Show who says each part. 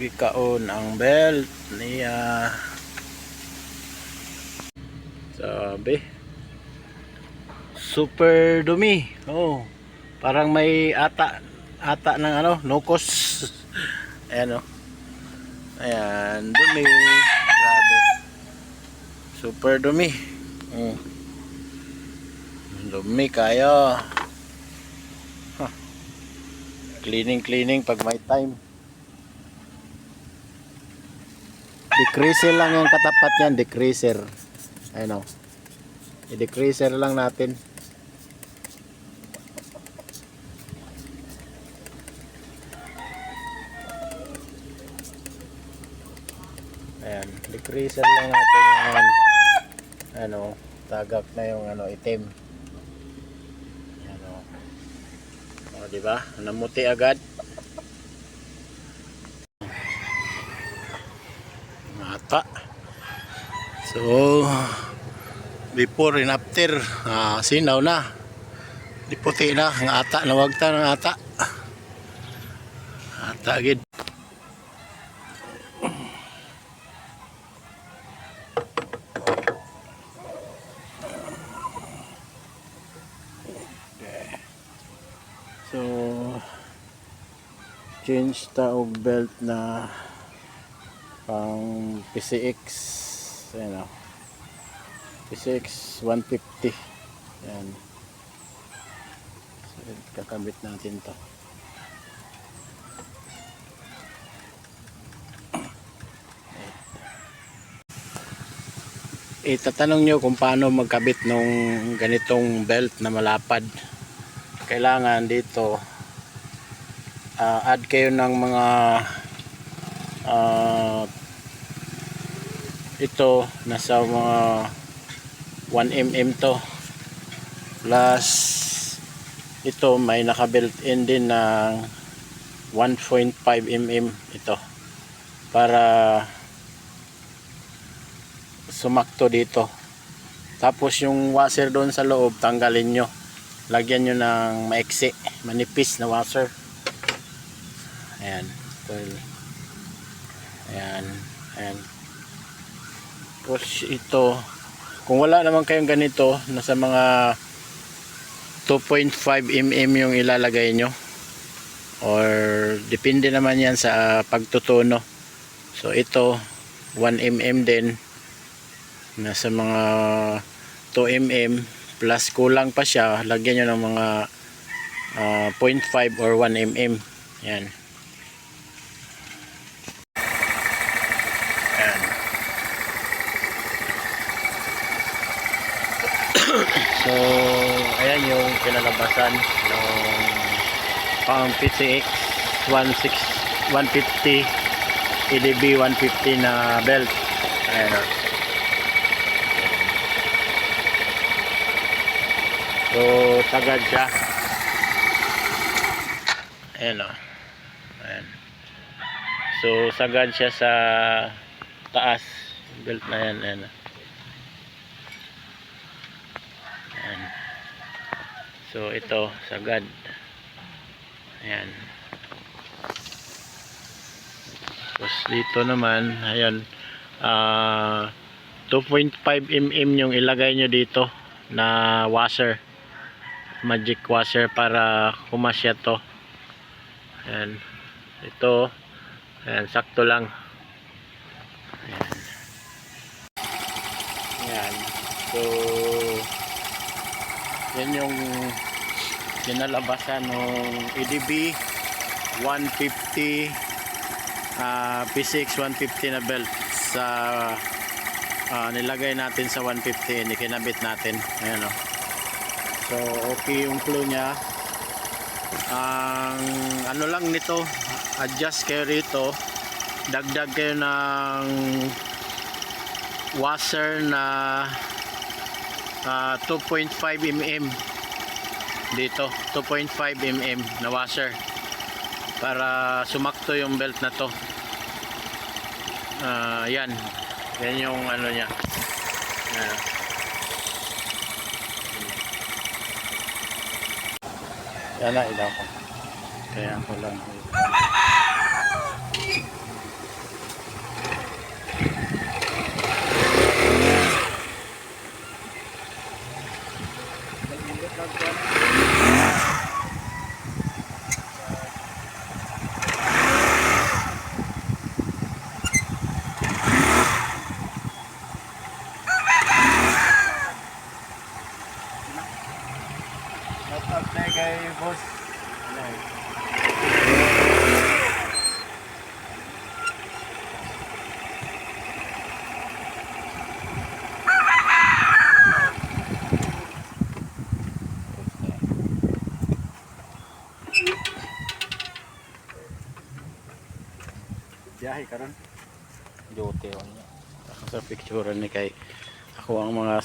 Speaker 1: Gikaon ang belt niya. Sabi. Super dumi. Oh. Parang may ata ata ng ano, nukos. Ayan oh. Ayan, dumi. Grabe. Super dumi. Oh. Dumi kayo. Huh. Cleaning cleaning pag may time. Decreaser lang yung katapat niyan, decreaser. Ayun o. I-decreaser lang natin. Ayan, decreaser lang natin yung ano, tagak na yung ano, itim. Ayan o. O, di ba? Namuti agad. Mata. So, before and after, ah, sinaw na. Di puti na, ang ata, nawagta ng ata. Ata agad. So, change ta og belt na pang PCX ayan o. PCX 150 yan so, kakabit natin to. Itatanong nyo kung paano magkabit nung ganitong belt na malapad. Kailangan dito ah, add kayo ng mga ah, ito nasa mga 1mm to. Plus ito may naka built in din ng 1.5mm ito. Para sumakto dito. Tapos yung washer doon sa loob tanggalin nyo. Lagyan nyo ng maiksi manipis na washer. Ayan. Ayan. Ayan tapos ito kung wala naman kayong ganito nasa mga 2.5 mm yung ilalagay nyo. Or depende naman yan sa pagtutuno. So ito 1 mm din. Nasa mga 2 mm plus kulang pa siya lagyan nyo ng mga ah, 0.5 or 1 mm yan so ayan yung pinalabasan ng pang PCX 16 150 EDB 150 na belt ayan o So, sagad siya. Ayan o. Ayan. So, sagad siya sa taas. Belt na yan. Ayan. o. Ayan. So, ito, sagad. Ayan. Tapos, dito naman, ayan, ah, 2.5 mm yung ilagay nyo dito na washer magic washer para kumasya to ayan ito ayan sakto lang ayan ayan so yan yung kinalabasan ng EDB 150 uh, P6 150 na belt sa ah, nilagay natin sa 150 ikinabit natin ayan o So okay yung clue niya. Ang ano lang nito, adjust kayo rito. Dagdag kayo ng washer na ah, 2.5 mm dito 2.5 mm na washer para sumakto yung belt na to Ah, yan yan yung ano niya Ayan. Yan na, ilaw ko. Kaya ako lang.
Speaker 2: Kay boss. Ano? Biyahe ka ron.
Speaker 1: Jote on niya. Sa picture ni kay ako ang mga